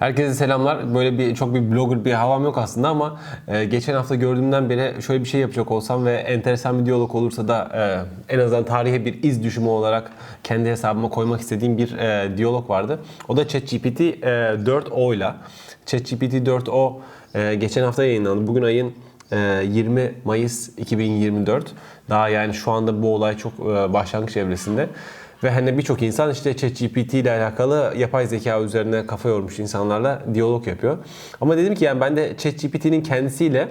Herkese selamlar. Böyle bir çok bir blogger bir havam yok aslında ama e, geçen hafta gördüğümden beri şöyle bir şey yapacak olsam ve enteresan bir diyalog olursa da e, en azından tarihe bir iz düşümü olarak kendi hesabıma koymak istediğim bir e, diyalog vardı. O da ChatGPT e, 4o ile. ChatGPT 4o e, geçen hafta yayınlandı. Bugün ayın e, 20 Mayıs 2024. Daha yani şu anda bu olay çok e, başlangıç evresinde. Ve hani birçok insan işte ChatGPT ile alakalı yapay zeka üzerine kafa yormuş insanlarla diyalog yapıyor. Ama dedim ki yani ben de ChatGPT'nin kendisiyle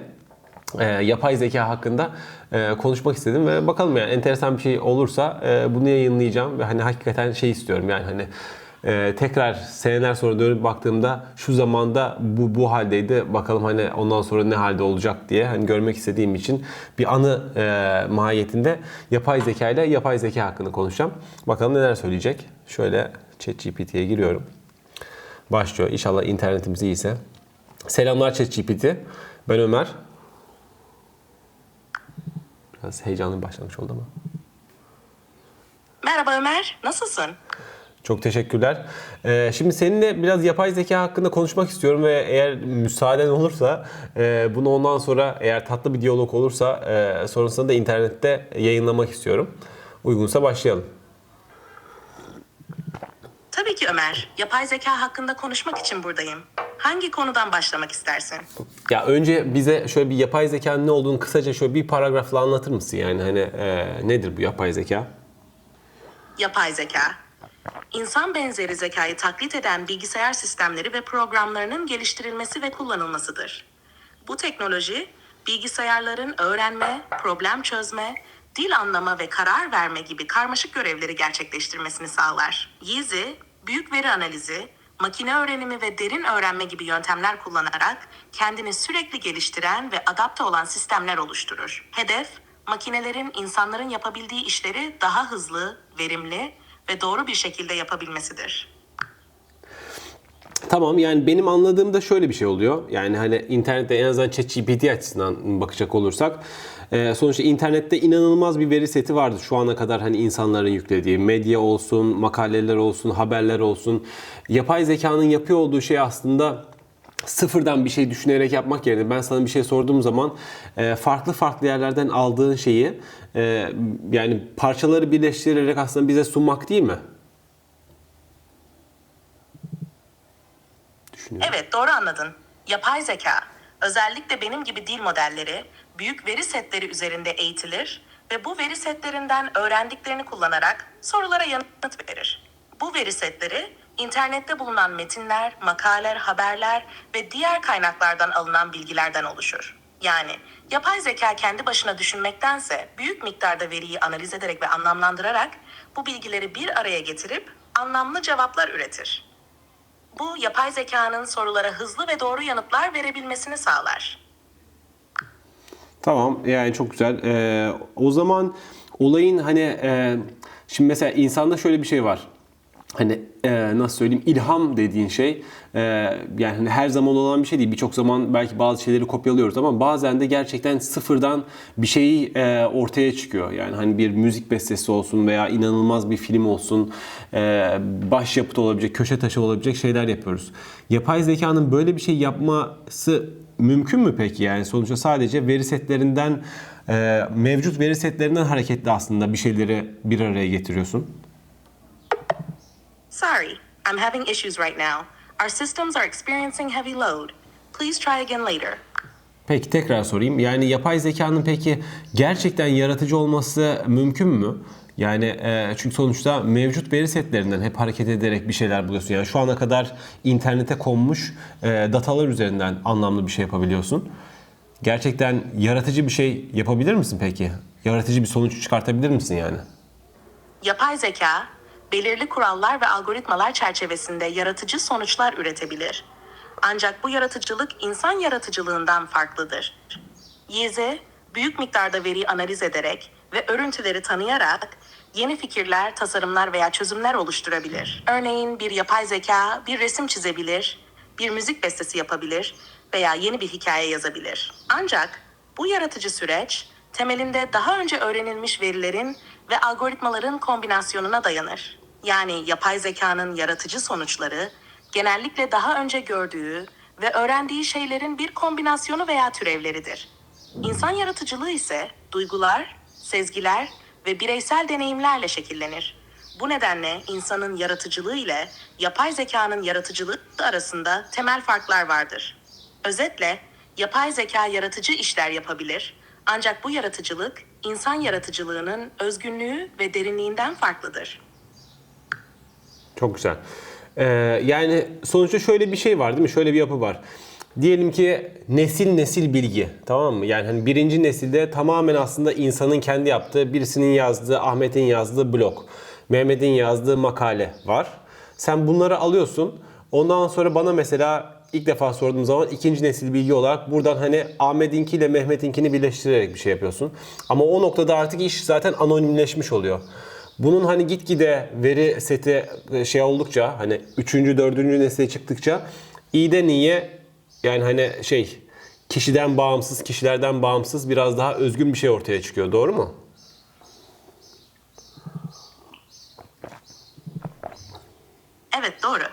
e, yapay zeka hakkında e, konuşmak istedim ve bakalım yani enteresan bir şey olursa e, bunu yayınlayacağım ve hani hakikaten şey istiyorum yani hani e, tekrar seneler sonra dönüp baktığımda şu zamanda bu bu haldeydi bakalım hani ondan sonra ne halde olacak diye hani görmek istediğim için bir anı e, mahiyetinde yapay zeka ile yapay zeka hakkında konuşacağım. Bakalım neler söyleyecek. Şöyle ChatGPT'ye giriyorum. Başlıyor. İnşallah internetimiz iyiyse. Selamlar ChatGPT. Ben Ömer. Biraz heyecanlı bir başlangıç oldu ama. Merhaba Ömer, nasılsın? Çok teşekkürler. Ee, şimdi seninle biraz yapay zeka hakkında konuşmak istiyorum ve eğer müsaaden olursa e, bunu ondan sonra eğer tatlı bir diyalog olursa e, sonrasında da internette yayınlamak istiyorum. Uygunsa başlayalım. Tabii ki Ömer, yapay zeka hakkında konuşmak için buradayım. Hangi konudan başlamak istersin? Ya önce bize şöyle bir yapay zekanın ne olduğunu kısaca şöyle bir paragrafla anlatır mısın? Yani hani e, nedir bu yapay zeka? Yapay zeka. İnsan benzeri zekayı taklit eden bilgisayar sistemleri ve programlarının geliştirilmesi ve kullanılmasıdır. Bu teknoloji, bilgisayarların öğrenme, problem çözme, dil anlama ve karar verme gibi karmaşık görevleri gerçekleştirmesini sağlar. Yizi, büyük veri analizi, makine öğrenimi ve derin öğrenme gibi yöntemler kullanarak kendini sürekli geliştiren ve adapte olan sistemler oluşturur. Hedef, makinelerin insanların yapabildiği işleri daha hızlı, verimli ve doğru bir şekilde yapabilmesidir. Tamam yani benim anladığımda şöyle bir şey oluyor. Yani hani internette en azından ChatGPT açısından bakacak olursak e, sonuçta internette inanılmaz bir veri seti vardı şu ana kadar hani insanların yüklediği medya olsun, makaleler olsun, haberler olsun. Yapay zekanın yapıyor olduğu şey aslında sıfırdan bir şey düşünerek yapmak yerine ben sana bir şey sorduğum zaman e, farklı farklı yerlerden aldığın şeyi e, yani parçaları birleştirerek aslında bize sunmak değil mi? Düşünüyorum. Evet, doğru anladın. Yapay zeka, özellikle benim gibi dil modelleri, büyük veri setleri üzerinde eğitilir ve bu veri setlerinden öğrendiklerini kullanarak sorulara yanıt verir. Bu veri setleri internette bulunan metinler, makaleler, haberler ve diğer kaynaklardan alınan bilgilerden oluşur. Yani yapay zeka kendi başına düşünmektense büyük miktarda veriyi analiz ederek ve anlamlandırarak bu bilgileri bir araya getirip anlamlı cevaplar üretir. Bu yapay zekanın sorulara hızlı ve doğru yanıtlar verebilmesini sağlar. Tamam yani çok güzel. Ee, o zaman olayın hani e, şimdi mesela insanda şöyle bir şey var. Hani e, nasıl söyleyeyim ilham dediğin şey e, yani hani her zaman olan bir şey değil. Birçok zaman belki bazı şeyleri kopyalıyoruz ama bazen de gerçekten sıfırdan bir şey e, ortaya çıkıyor. Yani hani bir müzik bestesi olsun veya inanılmaz bir film olsun, e, başyapıt olabilecek, köşe taşı olabilecek şeyler yapıyoruz. Yapay zekanın böyle bir şey yapması mümkün mü peki? Yani sonuçta sadece veri setlerinden e, mevcut veri setlerinden hareketli aslında bir şeyleri bir araya getiriyorsun. Sorry, I'm having issues right now. Our systems are experiencing heavy load. Please try again later. Peki tekrar sorayım. Yani yapay zekanın peki gerçekten yaratıcı olması mümkün mü? Yani e, çünkü sonuçta mevcut veri setlerinden hep hareket ederek bir şeyler buluyorsun. Yani şu ana kadar internete konmuş e, datalar üzerinden anlamlı bir şey yapabiliyorsun. Gerçekten yaratıcı bir şey yapabilir misin peki? Yaratıcı bir sonuç çıkartabilir misin yani? Yapay zeka, belirli kurallar ve algoritmalar çerçevesinde yaratıcı sonuçlar üretebilir. Ancak bu yaratıcılık insan yaratıcılığından farklıdır. Yize, büyük miktarda veriyi analiz ederek ve örüntüleri tanıyarak yeni fikirler, tasarımlar veya çözümler oluşturabilir. Örneğin bir yapay zeka bir resim çizebilir, bir müzik bestesi yapabilir veya yeni bir hikaye yazabilir. Ancak bu yaratıcı süreç temelinde daha önce öğrenilmiş verilerin ve algoritmaların kombinasyonuna dayanır. Yani yapay zekanın yaratıcı sonuçları genellikle daha önce gördüğü ve öğrendiği şeylerin bir kombinasyonu veya türevleridir. İnsan yaratıcılığı ise duygular, sezgiler ve bireysel deneyimlerle şekillenir. Bu nedenle insanın yaratıcılığı ile yapay zekanın yaratıcılığı arasında temel farklar vardır. Özetle, yapay zeka yaratıcı işler yapabilir ancak bu yaratıcılık insan yaratıcılığının özgünlüğü ve derinliğinden farklıdır. Çok güzel. Ee, yani sonuçta şöyle bir şey var değil mi? Şöyle bir yapı var. Diyelim ki nesil nesil bilgi tamam mı? Yani hani birinci nesilde tamamen aslında insanın kendi yaptığı, birisinin yazdığı, Ahmet'in yazdığı blog, Mehmet'in yazdığı makale var. Sen bunları alıyorsun. Ondan sonra bana mesela ilk defa sorduğum zaman ikinci nesil bilgi olarak buradan hani Ahmet'inki ile Mehmet'inkini birleştirerek bir şey yapıyorsun. Ama o noktada artık iş zaten anonimleşmiş oluyor. Bunun hani gitgide veri seti e, şey oldukça hani 3. 4. nesile çıktıkça iyiden iyiye yani hani şey kişiden bağımsız, kişilerden bağımsız biraz daha özgün bir şey ortaya çıkıyor. Doğru mu? Evet doğru.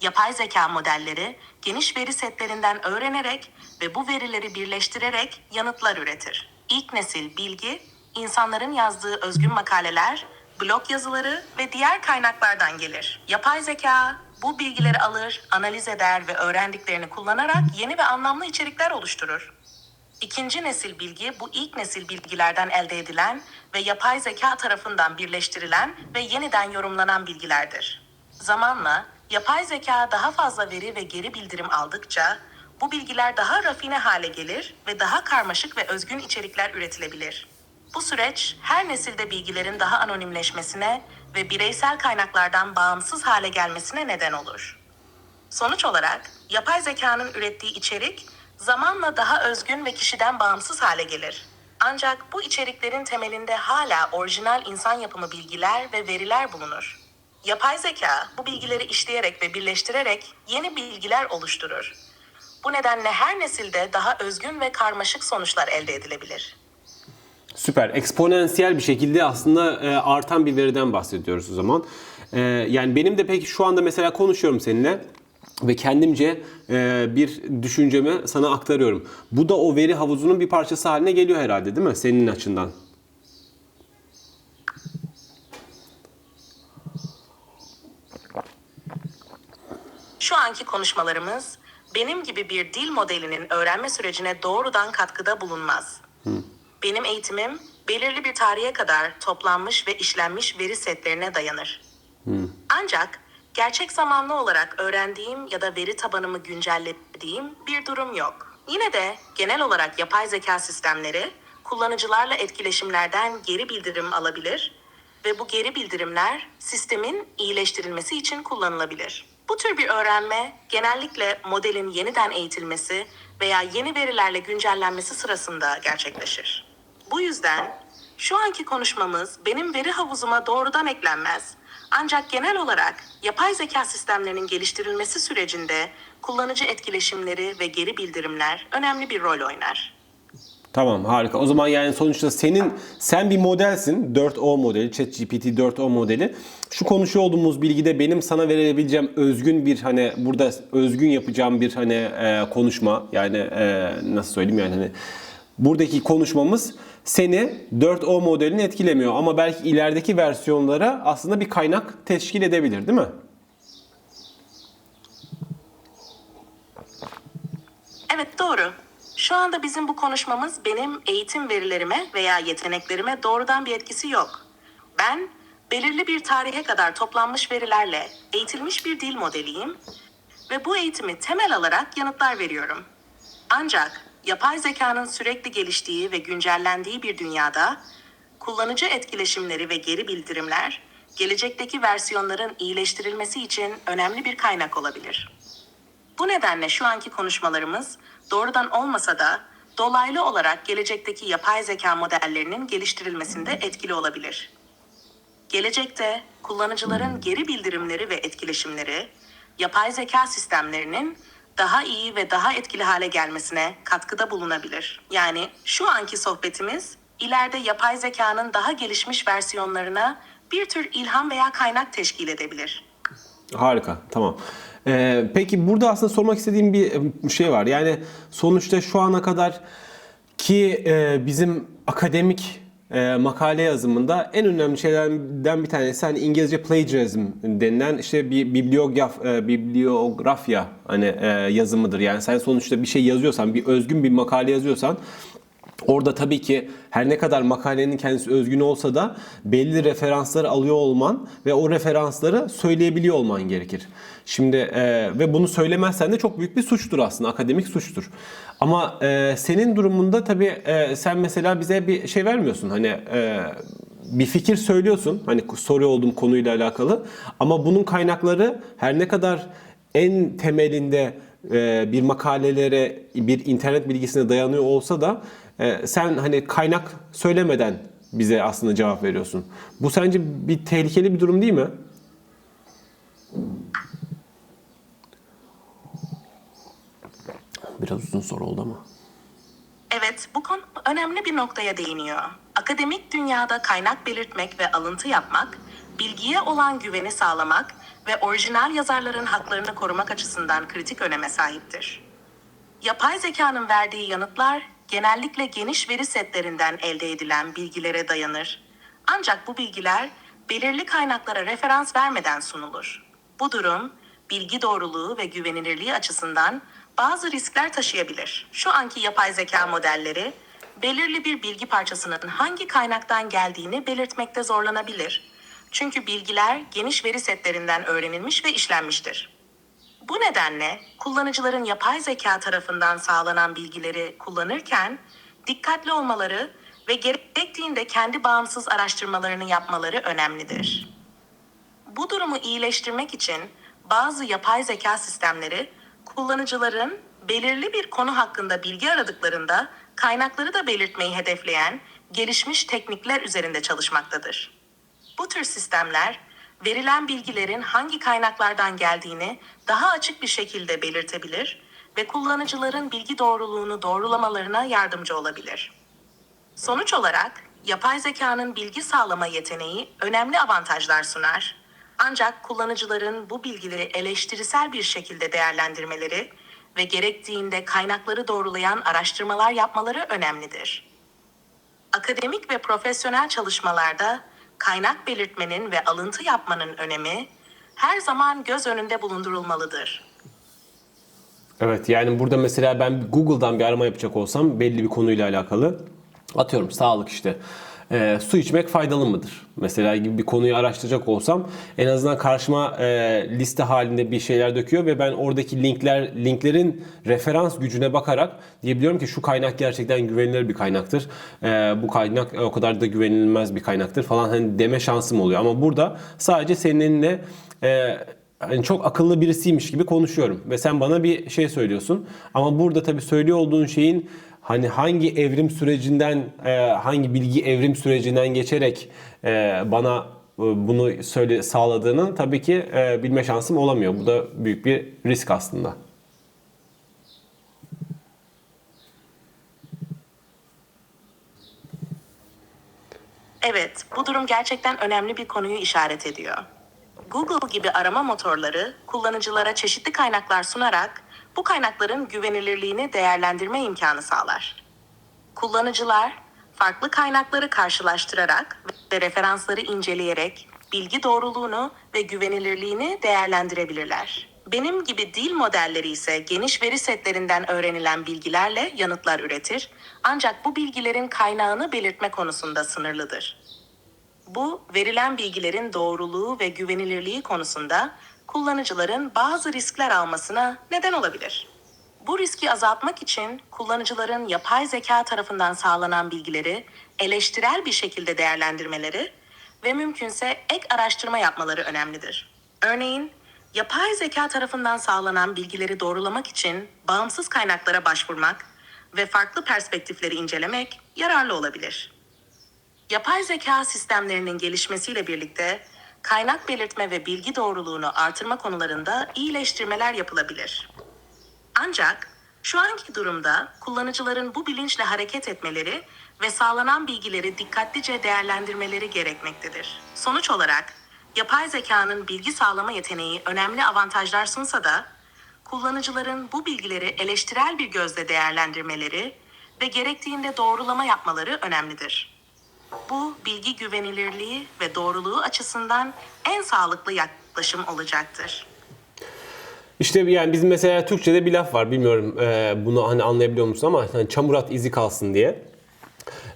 Yapay zeka modelleri geniş veri setlerinden öğrenerek ve bu verileri birleştirerek yanıtlar üretir. İlk nesil bilgi, insanların yazdığı özgün makaleler, blog yazıları ve diğer kaynaklardan gelir. Yapay zeka bu bilgileri alır, analiz eder ve öğrendiklerini kullanarak yeni ve anlamlı içerikler oluşturur. İkinci nesil bilgi bu ilk nesil bilgilerden elde edilen ve yapay zeka tarafından birleştirilen ve yeniden yorumlanan bilgilerdir. Zamanla yapay zeka daha fazla veri ve geri bildirim aldıkça bu bilgiler daha rafine hale gelir ve daha karmaşık ve özgün içerikler üretilebilir. Bu süreç her nesilde bilgilerin daha anonimleşmesine ve bireysel kaynaklardan bağımsız hale gelmesine neden olur. Sonuç olarak yapay zekanın ürettiği içerik zamanla daha özgün ve kişiden bağımsız hale gelir. Ancak bu içeriklerin temelinde hala orijinal insan yapımı bilgiler ve veriler bulunur. Yapay zeka bu bilgileri işleyerek ve birleştirerek yeni bilgiler oluşturur. Bu nedenle her nesilde daha özgün ve karmaşık sonuçlar elde edilebilir. Süper. Eksponansiyel bir şekilde aslında e, artan bir veriden bahsediyoruz o zaman. E, yani benim de peki şu anda mesela konuşuyorum seninle ve kendimce e, bir düşüncemi sana aktarıyorum. Bu da o veri havuzunun bir parçası haline geliyor herhalde değil mi? Senin açından. Şu anki konuşmalarımız benim gibi bir dil modelinin öğrenme sürecine doğrudan katkıda bulunmaz. Benim eğitimim belirli bir tarihe kadar toplanmış ve işlenmiş veri setlerine dayanır. Ancak gerçek zamanlı olarak öğrendiğim ya da veri tabanımı güncellediğim bir durum yok. Yine de genel olarak yapay zeka sistemleri kullanıcılarla etkileşimlerden geri bildirim alabilir ve bu geri bildirimler sistemin iyileştirilmesi için kullanılabilir. Bu tür bir öğrenme genellikle modelin yeniden eğitilmesi veya yeni verilerle güncellenmesi sırasında gerçekleşir. Bu yüzden şu anki konuşmamız benim veri havuzuma doğrudan eklenmez. Ancak genel olarak yapay zeka sistemlerinin geliştirilmesi sürecinde kullanıcı etkileşimleri ve geri bildirimler önemli bir rol oynar. Tamam harika. O zaman yani sonuçta senin sen bir modelsin. 4O modeli, ChatGPT 4O modeli. Şu konuşuyor olduğumuz bilgide benim sana verebileceğim özgün bir hani burada özgün yapacağım bir hani e, konuşma yani e, nasıl söyleyeyim yani hani buradaki konuşmamız seni 4O modelini etkilemiyor ama belki ilerideki versiyonlara aslında bir kaynak teşkil edebilir değil mi? Evet doğru. Şu anda bizim bu konuşmamız benim eğitim verilerime veya yeteneklerime doğrudan bir etkisi yok. Ben belirli bir tarihe kadar toplanmış verilerle eğitilmiş bir dil modeliyim ve bu eğitimi temel alarak yanıtlar veriyorum. Ancak yapay zekanın sürekli geliştiği ve güncellendiği bir dünyada kullanıcı etkileşimleri ve geri bildirimler gelecekteki versiyonların iyileştirilmesi için önemli bir kaynak olabilir. Bu nedenle şu anki konuşmalarımız doğrudan olmasa da dolaylı olarak gelecekteki yapay zeka modellerinin geliştirilmesinde etkili olabilir. Gelecekte kullanıcıların geri bildirimleri ve etkileşimleri yapay zeka sistemlerinin daha iyi ve daha etkili hale gelmesine katkıda bulunabilir. Yani şu anki sohbetimiz ileride yapay zekanın daha gelişmiş versiyonlarına bir tür ilham veya kaynak teşkil edebilir. Harika, tamam. Ee, peki burada aslında sormak istediğim bir e, şey var. Yani sonuçta şu ana kadar ki e, bizim akademik e, makale yazımında en önemli şeylerden bir tanesi hani İngilizce plagiarism denilen işte bir bibliograf e, bibliografya hani e, yazımıdır. Yani sen sonuçta bir şey yazıyorsan, bir özgün bir makale yazıyorsan Orada tabii ki her ne kadar makalenin kendisi özgün olsa da belli referansları alıyor olman ve o referansları söyleyebiliyor olman gerekir. Şimdi e, ve bunu söylemezsen de çok büyük bir suçtur aslında akademik suçtur. Ama e, senin durumunda tabii e, sen mesela bize bir şey vermiyorsun hani e, bir fikir söylüyorsun hani soru olduğum konuyla alakalı ama bunun kaynakları her ne kadar en temelinde e, bir makalelere, bir internet bilgisine dayanıyor olsa da e, sen hani kaynak söylemeden bize aslında cevap veriyorsun. Bu sence bir tehlikeli bir durum değil mi? Biraz uzun soru oldu ama. Evet, bu konu önemli bir noktaya değiniyor. Akademik dünyada kaynak belirtmek ve alıntı yapmak, bilgiye olan güveni sağlamak ve orijinal yazarların haklarını korumak açısından kritik öneme sahiptir. Yapay zekanın verdiği yanıtlar genellikle geniş veri setlerinden elde edilen bilgilere dayanır. Ancak bu bilgiler belirli kaynaklara referans vermeden sunulur. Bu durum bilgi doğruluğu ve güvenilirliği açısından bazı riskler taşıyabilir. Şu anki yapay zeka modelleri belirli bir bilgi parçasının hangi kaynaktan geldiğini belirtmekte zorlanabilir. Çünkü bilgiler geniş veri setlerinden öğrenilmiş ve işlenmiştir. Bu nedenle kullanıcıların yapay zeka tarafından sağlanan bilgileri kullanırken dikkatli olmaları ve gerektiğinde kendi bağımsız araştırmalarını yapmaları önemlidir. Bu durumu iyileştirmek için bazı yapay zeka sistemleri kullanıcıların belirli bir konu hakkında bilgi aradıklarında kaynakları da belirtmeyi hedefleyen gelişmiş teknikler üzerinde çalışmaktadır. Bu tür sistemler verilen bilgilerin hangi kaynaklardan geldiğini daha açık bir şekilde belirtebilir ve kullanıcıların bilgi doğruluğunu doğrulamalarına yardımcı olabilir. Sonuç olarak yapay zekanın bilgi sağlama yeteneği önemli avantajlar sunar. Ancak kullanıcıların bu bilgileri eleştirisel bir şekilde değerlendirmeleri ve gerektiğinde kaynakları doğrulayan araştırmalar yapmaları önemlidir. Akademik ve profesyonel çalışmalarda kaynak belirtmenin ve alıntı yapmanın önemi her zaman göz önünde bulundurulmalıdır. Evet yani burada mesela ben Google'dan bir arama yapacak olsam belli bir konuyla alakalı atıyorum sağlık işte e, su içmek faydalı mıdır? Mesela gibi bir konuyu araştıracak olsam en azından karşıma e, liste halinde bir şeyler döküyor ve ben oradaki linkler linklerin referans gücüne bakarak diyebiliyorum ki şu kaynak gerçekten güvenilir bir kaynaktır. E, bu kaynak o kadar da güvenilmez bir kaynaktır falan hani deme şansım oluyor. Ama burada sadece seninle e, hani çok akıllı birisiymiş gibi konuşuyorum ve sen bana bir şey söylüyorsun. Ama burada tabii söylüyor olduğun şeyin hani hangi evrim sürecinden, e, hangi bilgi evrim sürecinden geçerek e, bana e, bunu söyle sağladığını tabii ki bilme şansım olamıyor. Bu da büyük bir risk aslında. Evet, bu durum gerçekten önemli bir konuyu işaret ediyor. Google gibi arama motorları kullanıcılara çeşitli kaynaklar sunarak bu kaynakların güvenilirliğini değerlendirme imkanı sağlar. Kullanıcılar farklı kaynakları karşılaştırarak ve referansları inceleyerek bilgi doğruluğunu ve güvenilirliğini değerlendirebilirler. Benim gibi dil modelleri ise geniş veri setlerinden öğrenilen bilgilerle yanıtlar üretir ancak bu bilgilerin kaynağını belirtme konusunda sınırlıdır. Bu verilen bilgilerin doğruluğu ve güvenilirliği konusunda kullanıcıların bazı riskler almasına neden olabilir. Bu riski azaltmak için kullanıcıların yapay zeka tarafından sağlanan bilgileri eleştirel bir şekilde değerlendirmeleri ve mümkünse ek araştırma yapmaları önemlidir. Örneğin, yapay zeka tarafından sağlanan bilgileri doğrulamak için bağımsız kaynaklara başvurmak ve farklı perspektifleri incelemek yararlı olabilir. Yapay zeka sistemlerinin gelişmesiyle birlikte kaynak belirtme ve bilgi doğruluğunu artırma konularında iyileştirmeler yapılabilir. Ancak şu anki durumda kullanıcıların bu bilinçle hareket etmeleri ve sağlanan bilgileri dikkatlice değerlendirmeleri gerekmektedir. Sonuç olarak Yapay zekanın bilgi sağlama yeteneği önemli avantajlar sunsa da, kullanıcıların bu bilgileri eleştirel bir gözle değerlendirmeleri ve gerektiğinde doğrulama yapmaları önemlidir. Bu bilgi güvenilirliği ve doğruluğu açısından en sağlıklı yaklaşım olacaktır. İşte yani bizim mesela Türkçe'de bir laf var. Bilmiyorum e, bunu hani anlayabiliyor musun ama hani çamurat izi kalsın diye.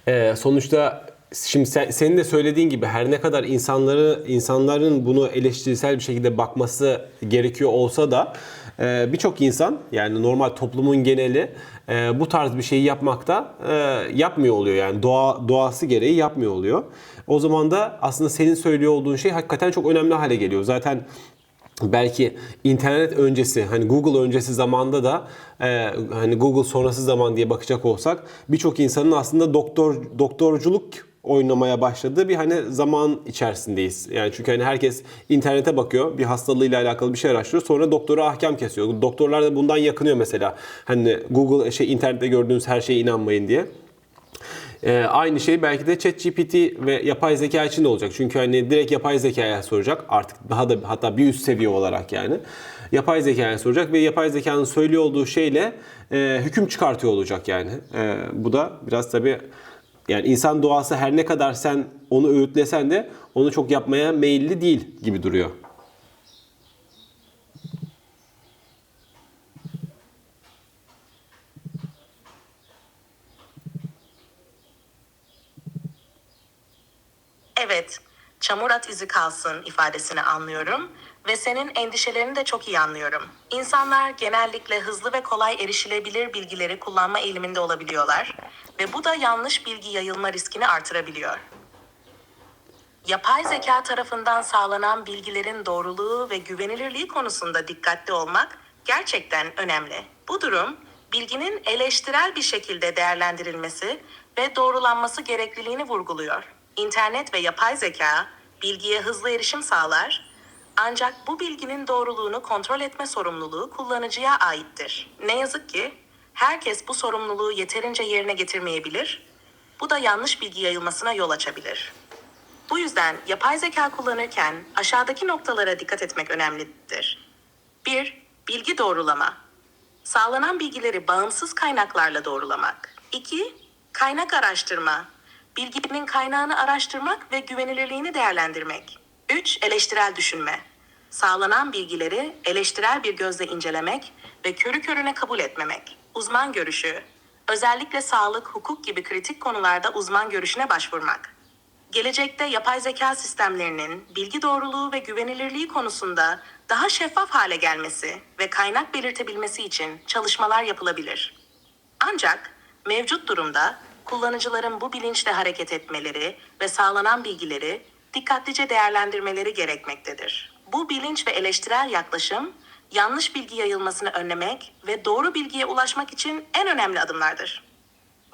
E, sonuçta şimdi sen, senin de söylediğin gibi her ne kadar insanları insanların bunu eleştirisel bir şekilde bakması gerekiyor olsa da e, birçok insan yani normal toplumun geneli e, bu tarz bir şeyi yapmakta e, yapmıyor oluyor yani doğa doğası gereği yapmıyor oluyor. O zaman da aslında senin söylüyor olduğun şey hakikaten çok önemli hale geliyor. Zaten belki internet öncesi hani Google öncesi zamanda da e, hani Google sonrası zaman diye bakacak olsak birçok insanın aslında doktor doktorculuk oynamaya başladığı bir hani zaman içerisindeyiz. Yani çünkü hani herkes internete bakıyor, bir hastalığıyla alakalı bir şey araştırıyor, sonra doktora ahkam kesiyor. Doktorlar da bundan yakınıyor mesela. Hani Google şey internette gördüğünüz her şeye inanmayın diye. Ee, aynı şey belki de ChatGPT ve yapay zeka için de olacak. Çünkü hani direkt yapay zekaya soracak artık daha da hatta bir üst seviye olarak yani. Yapay zekaya soracak ve yapay zekanın söylüyor olduğu şeyle e, hüküm çıkartıyor olacak yani. E, bu da biraz tabii yani insan doğası her ne kadar sen onu öğütlesen de onu çok yapmaya meyilli değil gibi duruyor. Evet, çamur at izi kalsın ifadesini anlıyorum ve senin endişelerini de çok iyi anlıyorum. İnsanlar genellikle hızlı ve kolay erişilebilir bilgileri kullanma eğiliminde olabiliyorlar ve bu da yanlış bilgi yayılma riskini artırabiliyor. Yapay zeka tarafından sağlanan bilgilerin doğruluğu ve güvenilirliği konusunda dikkatli olmak gerçekten önemli. Bu durum, bilginin eleştirel bir şekilde değerlendirilmesi ve doğrulanması gerekliliğini vurguluyor. İnternet ve yapay zeka bilgiye hızlı erişim sağlar ancak bu bilginin doğruluğunu kontrol etme sorumluluğu kullanıcıya aittir. Ne yazık ki herkes bu sorumluluğu yeterince yerine getirmeyebilir. Bu da yanlış bilgi yayılmasına yol açabilir. Bu yüzden yapay zeka kullanırken aşağıdaki noktalara dikkat etmek önemlidir. 1. Bilgi doğrulama. Sağlanan bilgileri bağımsız kaynaklarla doğrulamak. 2. Kaynak araştırma. Bilginin kaynağını araştırmak ve güvenilirliğini değerlendirmek. 3. Eleştirel düşünme. Sağlanan bilgileri eleştirel bir gözle incelemek ve körü körüne kabul etmemek. Uzman görüşü. Özellikle sağlık, hukuk gibi kritik konularda uzman görüşüne başvurmak. Gelecekte yapay zeka sistemlerinin bilgi doğruluğu ve güvenilirliği konusunda daha şeffaf hale gelmesi ve kaynak belirtebilmesi için çalışmalar yapılabilir. Ancak mevcut durumda kullanıcıların bu bilinçle hareket etmeleri ve sağlanan bilgileri dikkatlice değerlendirmeleri gerekmektedir. Bu bilinç ve eleştirel yaklaşım yanlış bilgi yayılmasını önlemek ve doğru bilgiye ulaşmak için en önemli adımlardır.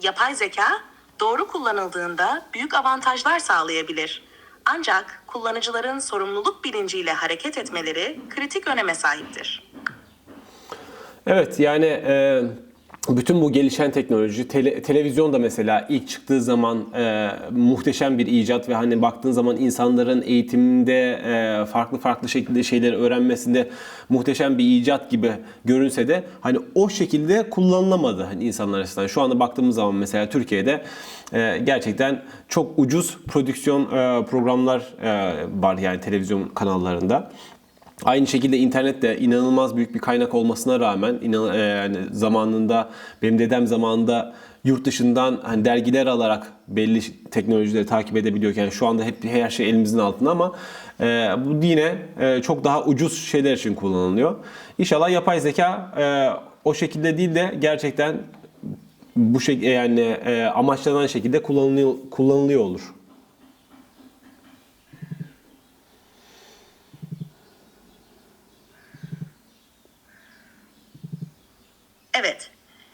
Yapay zeka doğru kullanıldığında büyük avantajlar sağlayabilir. Ancak kullanıcıların sorumluluk bilinciyle hareket etmeleri kritik öneme sahiptir. Evet yani e, bütün bu gelişen teknoloji, tele, televizyon da mesela ilk çıktığı zaman e, muhteşem bir icat ve hani baktığın zaman insanların eğitimde e, farklı farklı şekilde şeyleri öğrenmesinde muhteşem bir icat gibi görünse de hani o şekilde kullanılamadı hani insanlar arasından. Şu anda baktığımız zaman mesela Türkiye'de e, gerçekten çok ucuz prodüksiyon e, programlar e, var yani televizyon kanallarında. Aynı şekilde internet de inanılmaz büyük bir kaynak olmasına rağmen inan, e, yani zamanında benim dedem zamanında yurt dışından hani dergiler alarak belli teknolojileri takip edebiliyorken şu anda hep her şey elimizin altında ama e, bu yine e, çok daha ucuz şeyler için kullanılıyor. İnşallah yapay zeka e, o şekilde değil de gerçekten bu şey yani e, amaçlanan şekilde kullanılıyor, kullanılıyor olur. Evet,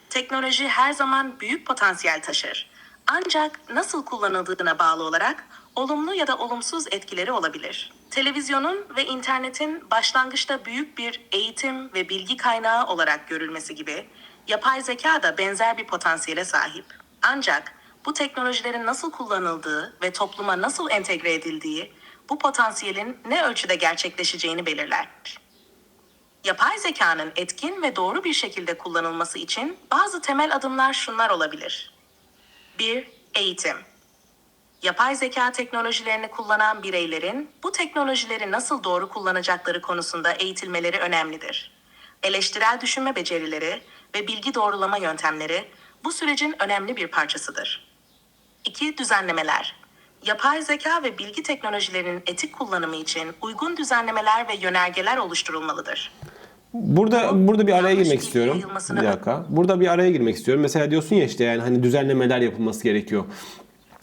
teknoloji her zaman büyük potansiyel taşır. Ancak nasıl kullanıldığına bağlı olarak olumlu ya da olumsuz etkileri olabilir. Televizyonun ve internetin başlangıçta büyük bir eğitim ve bilgi kaynağı olarak görülmesi gibi yapay zeka da benzer bir potansiyele sahip. Ancak bu teknolojilerin nasıl kullanıldığı ve topluma nasıl entegre edildiği bu potansiyelin ne ölçüde gerçekleşeceğini belirler. Yapay zekanın etkin ve doğru bir şekilde kullanılması için bazı temel adımlar şunlar olabilir. 1. Eğitim. Yapay zeka teknolojilerini kullanan bireylerin bu teknolojileri nasıl doğru kullanacakları konusunda eğitilmeleri önemlidir. Eleştirel düşünme becerileri ve bilgi doğrulama yöntemleri bu sürecin önemli bir parçasıdır. 2. Düzenlemeler. Yapay zeka ve bilgi teknolojilerinin etik kullanımı için uygun düzenlemeler ve yönergeler oluşturulmalıdır. Burada burada bir araya girmek istiyorum. Bir dakika. Burada bir araya girmek istiyorum. Mesela diyorsun ya işte yani hani düzenlemeler yapılması gerekiyor.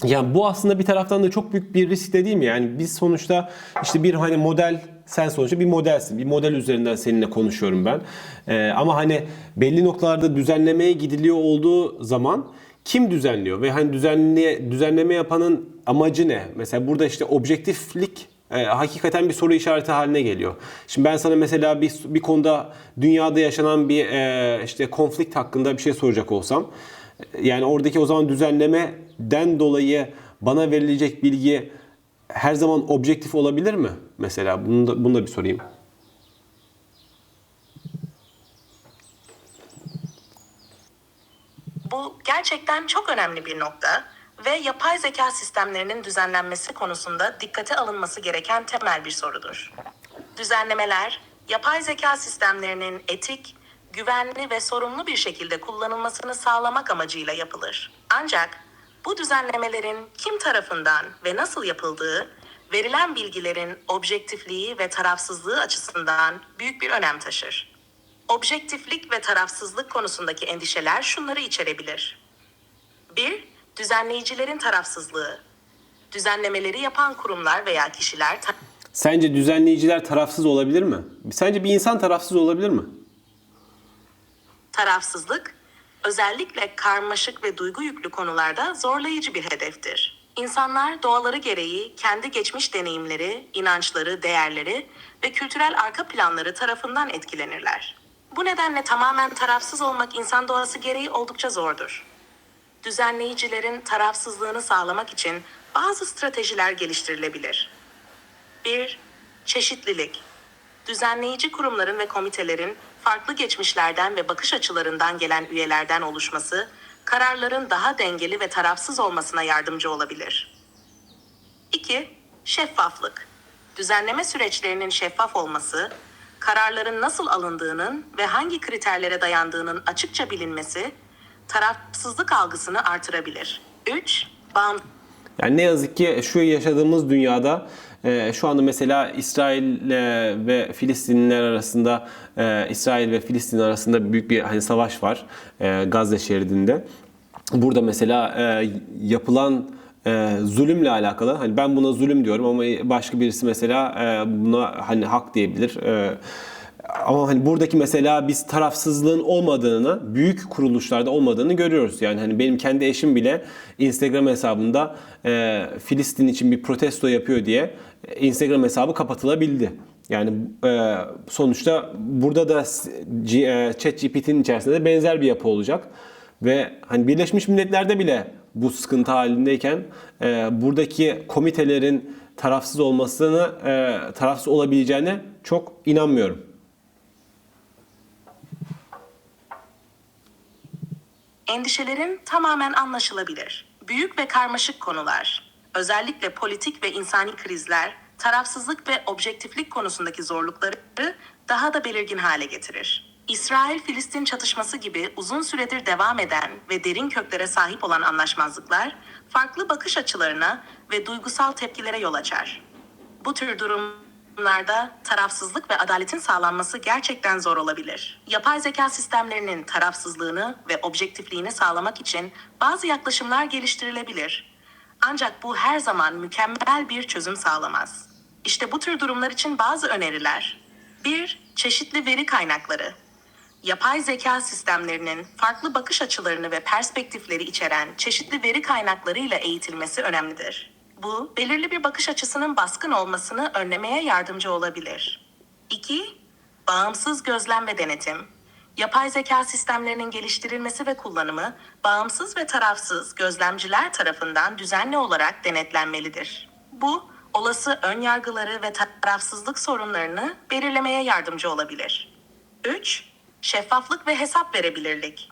Yani bu aslında bir taraftan da çok büyük bir risk de değil mi? Yani biz sonuçta işte bir hani model sen sonuçta bir modelsin. Bir model üzerinden seninle konuşuyorum ben. Ee, ama hani belli noktalarda düzenlemeye gidiliyor olduğu zaman kim düzenliyor ve hani düzenli düzenleme yapanın amacı ne? Mesela burada işte objektiflik e, hakikaten bir soru işareti haline geliyor. Şimdi ben sana mesela bir bir konuda dünyada yaşanan bir e, işte konflikt hakkında bir şey soracak olsam yani oradaki o zaman düzenlemeden dolayı bana verilecek bilgi her zaman objektif olabilir mi? Mesela bunu da, bunu da bir sorayım. Bu gerçekten çok önemli bir nokta ve yapay zeka sistemlerinin düzenlenmesi konusunda dikkate alınması gereken temel bir sorudur. Düzenlemeler, yapay zeka sistemlerinin etik, güvenli ve sorumlu bir şekilde kullanılmasını sağlamak amacıyla yapılır. Ancak bu düzenlemelerin kim tarafından ve nasıl yapıldığı, verilen bilgilerin objektifliği ve tarafsızlığı açısından büyük bir önem taşır. Objektiflik ve tarafsızlık konusundaki endişeler şunları içerebilir. 1. Düzenleyicilerin tarafsızlığı. Düzenlemeleri yapan kurumlar veya kişiler ta- Sence düzenleyiciler tarafsız olabilir mi? Sence bir insan tarafsız olabilir mi? tarafsızlık, özellikle karmaşık ve duygu yüklü konularda zorlayıcı bir hedeftir. İnsanlar doğaları gereği kendi geçmiş deneyimleri, inançları, değerleri ve kültürel arka planları tarafından etkilenirler. Bu nedenle tamamen tarafsız olmak insan doğası gereği oldukça zordur. Düzenleyicilerin tarafsızlığını sağlamak için bazı stratejiler geliştirilebilir. 1. Çeşitlilik. Düzenleyici kurumların ve komitelerin farklı geçmişlerden ve bakış açılarından gelen üyelerden oluşması, kararların daha dengeli ve tarafsız olmasına yardımcı olabilir. 2. Şeffaflık. Düzenleme süreçlerinin şeffaf olması, kararların nasıl alındığının ve hangi kriterlere dayandığının açıkça bilinmesi, tarafsızlık algısını artırabilir. 3. Bağım Yani ne yazık ki şu yaşadığımız dünyada e, şu anda mesela İsrail e, ve Filistinliler arasında e, İsrail ve Filistin arasında büyük bir hani savaş var Gazze şeridinde. Burada mesela yapılan e, zulümle alakalı hani ben buna zulüm diyorum ama başka birisi mesela e, buna hani hak diyebilir. E, ama hani buradaki mesela biz tarafsızlığın olmadığını, büyük kuruluşlarda olmadığını görüyoruz. Yani hani benim kendi eşim bile Instagram hesabında e, Filistin için bir protesto yapıyor diye e, Instagram hesabı kapatılabildi. Yani e, sonuçta burada da e, ChatGPT'nin içerisinde de benzer bir yapı olacak. Ve hani Birleşmiş Milletler'de bile bu sıkıntı halindeyken e, buradaki komitelerin tarafsız olmasını, e, tarafsız olabileceğine çok inanmıyorum. Endişelerin tamamen anlaşılabilir. Büyük ve karmaşık konular, özellikle politik ve insani krizler, tarafsızlık ve objektiflik konusundaki zorlukları daha da belirgin hale getirir. İsrail-Filistin çatışması gibi uzun süredir devam eden ve derin köklere sahip olan anlaşmazlıklar, farklı bakış açılarına ve duygusal tepkilere yol açar. Bu tür durumlarda tarafsızlık ve adaletin sağlanması gerçekten zor olabilir. Yapay zeka sistemlerinin tarafsızlığını ve objektifliğini sağlamak için bazı yaklaşımlar geliştirilebilir. Ancak bu her zaman mükemmel bir çözüm sağlamaz. İşte bu tür durumlar için bazı öneriler. 1. Çeşitli veri kaynakları. Yapay zeka sistemlerinin farklı bakış açılarını ve perspektifleri içeren çeşitli veri kaynaklarıyla eğitilmesi önemlidir. Bu, belirli bir bakış açısının baskın olmasını önlemeye yardımcı olabilir. 2. Bağımsız gözlem ve denetim. Yapay zeka sistemlerinin geliştirilmesi ve kullanımı, bağımsız ve tarafsız gözlemciler tarafından düzenli olarak denetlenmelidir. Bu, olası ön yargıları ve tarafsızlık sorunlarını belirlemeye yardımcı olabilir. 3. Şeffaflık ve hesap verebilirlik.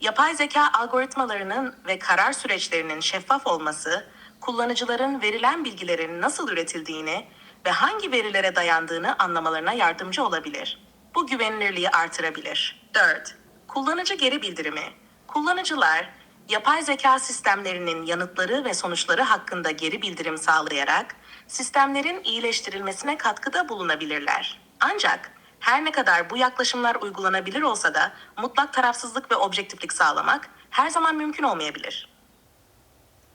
Yapay zeka algoritmalarının ve karar süreçlerinin şeffaf olması, kullanıcıların verilen bilgilerin nasıl üretildiğini ve hangi verilere dayandığını anlamalarına yardımcı olabilir. Bu güvenilirliği artırabilir. 4. Kullanıcı geri bildirimi. Kullanıcılar, yapay zeka sistemlerinin yanıtları ve sonuçları hakkında geri bildirim sağlayarak sistemlerin iyileştirilmesine katkıda bulunabilirler. Ancak her ne kadar bu yaklaşımlar uygulanabilir olsa da mutlak tarafsızlık ve objektiflik sağlamak her zaman mümkün olmayabilir.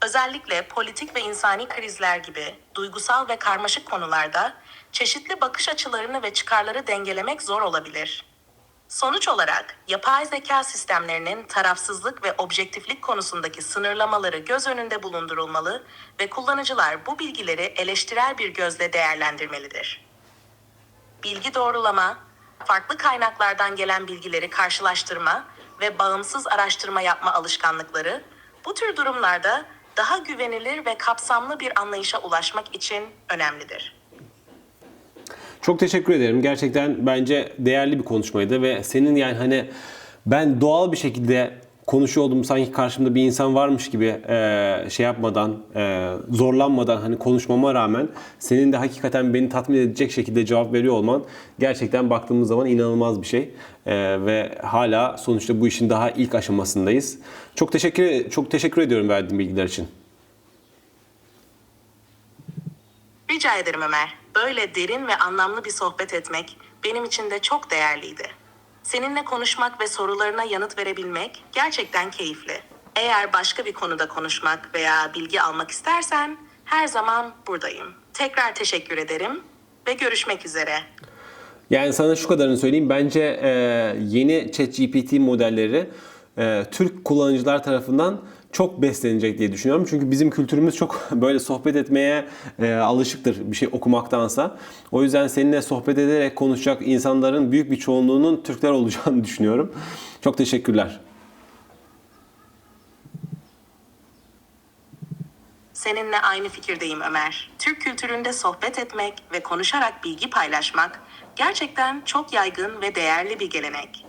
Özellikle politik ve insani krizler gibi duygusal ve karmaşık konularda çeşitli bakış açılarını ve çıkarları dengelemek zor olabilir. Sonuç olarak yapay zeka sistemlerinin tarafsızlık ve objektiflik konusundaki sınırlamaları göz önünde bulundurulmalı ve kullanıcılar bu bilgileri eleştirel bir gözle değerlendirmelidir. Bilgi doğrulama, farklı kaynaklardan gelen bilgileri karşılaştırma ve bağımsız araştırma yapma alışkanlıkları bu tür durumlarda daha güvenilir ve kapsamlı bir anlayışa ulaşmak için önemlidir. Çok teşekkür ederim. Gerçekten bence değerli bir konuşmaydı ve senin yani hani ben doğal bir şekilde konuşuyor olduğum sanki karşımda bir insan varmış gibi e, şey yapmadan, e, zorlanmadan hani konuşmama rağmen senin de hakikaten beni tatmin edecek şekilde cevap veriyor olman gerçekten baktığımız zaman inanılmaz bir şey. E, ve hala sonuçta bu işin daha ilk aşamasındayız. Çok teşekkür çok teşekkür ediyorum verdiğin bilgiler için. Rica ederim Ömer. Böyle derin ve anlamlı bir sohbet etmek benim için de çok değerliydi. Seninle konuşmak ve sorularına yanıt verebilmek gerçekten keyifli. Eğer başka bir konuda konuşmak veya bilgi almak istersen her zaman buradayım. Tekrar teşekkür ederim ve görüşmek üzere. Yani sana şu kadarını söyleyeyim. Bence e, yeni ChatGPT modelleri e, Türk kullanıcılar tarafından çok beslenecek diye düşünüyorum. Çünkü bizim kültürümüz çok böyle sohbet etmeye e, alışıktır bir şey okumaktansa. O yüzden seninle sohbet ederek konuşacak insanların büyük bir çoğunluğunun Türkler olacağını düşünüyorum. Çok teşekkürler. Seninle aynı fikirdeyim Ömer. Türk kültüründe sohbet etmek ve konuşarak bilgi paylaşmak gerçekten çok yaygın ve değerli bir gelenek.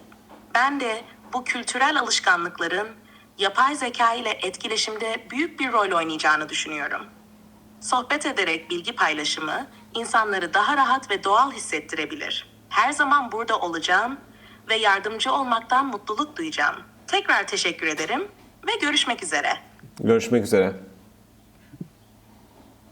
Ben de bu kültürel alışkanlıkların yapay zeka ile etkileşimde büyük bir rol oynayacağını düşünüyorum. Sohbet ederek bilgi paylaşımı insanları daha rahat ve doğal hissettirebilir. Her zaman burada olacağım ve yardımcı olmaktan mutluluk duyacağım. Tekrar teşekkür ederim ve görüşmek üzere. Görüşmek üzere.